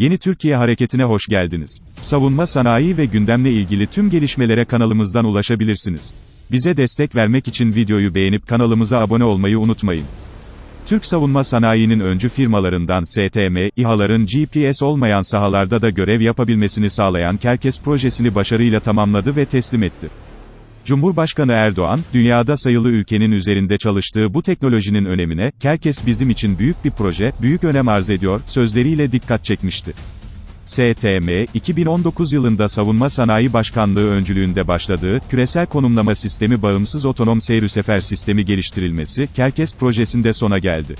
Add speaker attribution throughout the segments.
Speaker 1: Yeni Türkiye Hareketi'ne hoş geldiniz. Savunma sanayi ve gündemle ilgili tüm gelişmelere kanalımızdan ulaşabilirsiniz. Bize destek vermek için videoyu beğenip kanalımıza abone olmayı unutmayın. Türk savunma sanayinin öncü firmalarından STM, İHA'ların GPS olmayan sahalarda da görev yapabilmesini sağlayan Kerkes projesini başarıyla tamamladı ve teslim etti. Cumhurbaşkanı Erdoğan, dünyada sayılı ülkenin üzerinde çalıştığı bu teknolojinin önemine, Kerkes bizim için büyük bir proje, büyük önem arz ediyor, sözleriyle dikkat çekmişti. STM, 2019 yılında Savunma Sanayi Başkanlığı öncülüğünde başladığı, küresel konumlama sistemi bağımsız otonom seyir sefer sistemi geliştirilmesi, Kerkes projesinde sona geldi.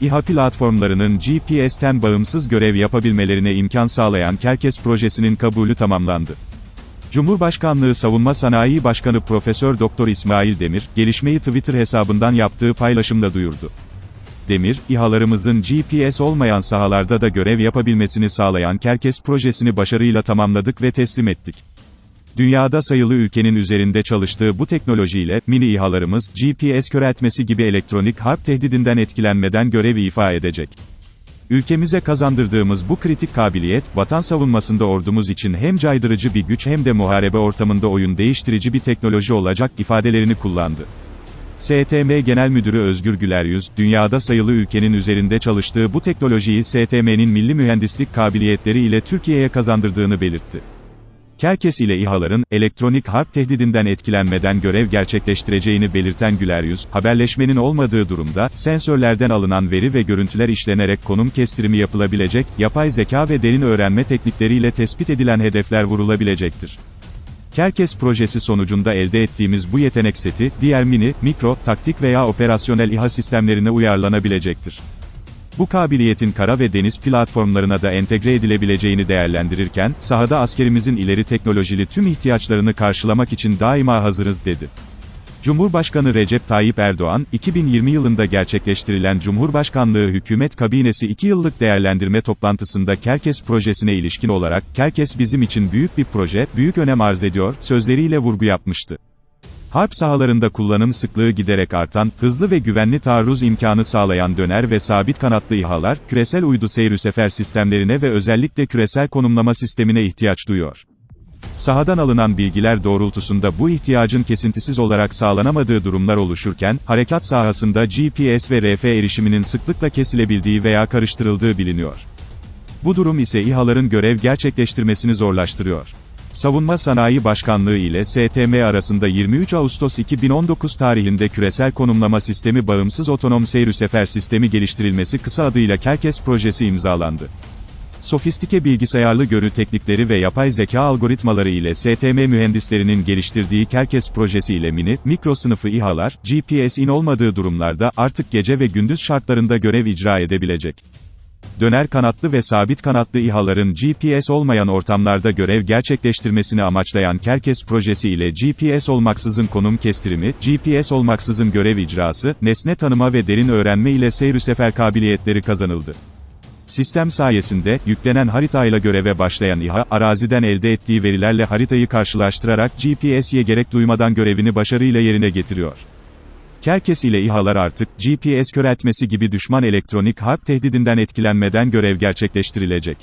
Speaker 1: İHA platformlarının GPS'ten bağımsız görev yapabilmelerine imkan sağlayan Kerkes projesinin kabulü tamamlandı. Cumhurbaşkanlığı Savunma Sanayi Başkanı Profesör Doktor İsmail Demir, gelişmeyi Twitter hesabından yaptığı paylaşımda duyurdu. Demir, İHA'larımızın GPS olmayan sahalarda da görev yapabilmesini sağlayan Kerkes projesini başarıyla tamamladık ve teslim ettik. Dünyada sayılı ülkenin üzerinde çalıştığı bu teknolojiyle, mini İHA'larımız, GPS köreltmesi gibi elektronik harp tehdidinden etkilenmeden görev ifa edecek. Ülkemize kazandırdığımız bu kritik kabiliyet, vatan savunmasında ordumuz için hem caydırıcı bir güç hem de muharebe ortamında oyun değiştirici bir teknoloji olacak ifadelerini kullandı. STM Genel Müdürü Özgür Güleryüz, dünyada sayılı ülkenin üzerinde çalıştığı bu teknolojiyi STM'nin milli mühendislik kabiliyetleri ile Türkiye'ye kazandırdığını belirtti. Kerkes ile İHA'ların, elektronik harp tehdidinden etkilenmeden görev gerçekleştireceğini belirten Güleryüz, haberleşmenin olmadığı durumda, sensörlerden alınan veri ve görüntüler işlenerek konum kestirimi yapılabilecek, yapay zeka ve derin öğrenme teknikleriyle tespit edilen hedefler vurulabilecektir. Kerkes projesi sonucunda elde ettiğimiz bu yetenek seti, diğer mini, mikro, taktik veya operasyonel İHA sistemlerine uyarlanabilecektir. Bu kabiliyetin kara ve deniz platformlarına da entegre edilebileceğini değerlendirirken, sahada askerimizin ileri teknolojili tüm ihtiyaçlarını karşılamak için daima hazırız dedi. Cumhurbaşkanı Recep Tayyip Erdoğan, 2020 yılında gerçekleştirilen Cumhurbaşkanlığı Hükümet Kabinesi 2 yıllık değerlendirme toplantısında Kerkes projesine ilişkin olarak, Kerkes bizim için büyük bir proje, büyük önem arz ediyor, sözleriyle vurgu yapmıştı. Harp sahalarında kullanım sıklığı giderek artan, hızlı ve güvenli taarruz imkanı sağlayan döner ve sabit kanatlı İHA'lar, küresel uydu seyir sefer sistemlerine ve özellikle küresel konumlama sistemine ihtiyaç duyuyor. Sahadan alınan bilgiler doğrultusunda bu ihtiyacın kesintisiz olarak sağlanamadığı durumlar oluşurken, harekat sahasında GPS ve RF erişiminin sıklıkla kesilebildiği veya karıştırıldığı biliniyor. Bu durum ise İHA'ların görev gerçekleştirmesini zorlaştırıyor. Savunma Sanayi Başkanlığı ile STM arasında 23 Ağustos 2019 tarihinde küresel konumlama sistemi bağımsız otonom seyir sefer sistemi geliştirilmesi kısa adıyla Kerkes projesi imzalandı. Sofistike bilgisayarlı görü teknikleri ve yapay zeka algoritmaları ile STM mühendislerinin geliştirdiği Kerkes projesi ile mini, mikro sınıfı İHA'lar, GPS'in olmadığı durumlarda, artık gece ve gündüz şartlarında görev icra edebilecek. Döner kanatlı ve sabit kanatlı İHA'ların GPS olmayan ortamlarda görev gerçekleştirmesini amaçlayan Kerkes projesi ile GPS olmaksızın konum kestirimi, GPS olmaksızın görev icrası, nesne tanıma ve derin öğrenme ile seyir sefer kabiliyetleri kazanıldı. Sistem sayesinde, yüklenen haritayla göreve başlayan İHA, araziden elde ettiği verilerle haritayı karşılaştırarak GPS'ye gerek duymadan görevini başarıyla yerine getiriyor. Kerkes ile İHA'lar artık, GPS köreltmesi gibi düşman elektronik harp tehdidinden etkilenmeden görev gerçekleştirilecek.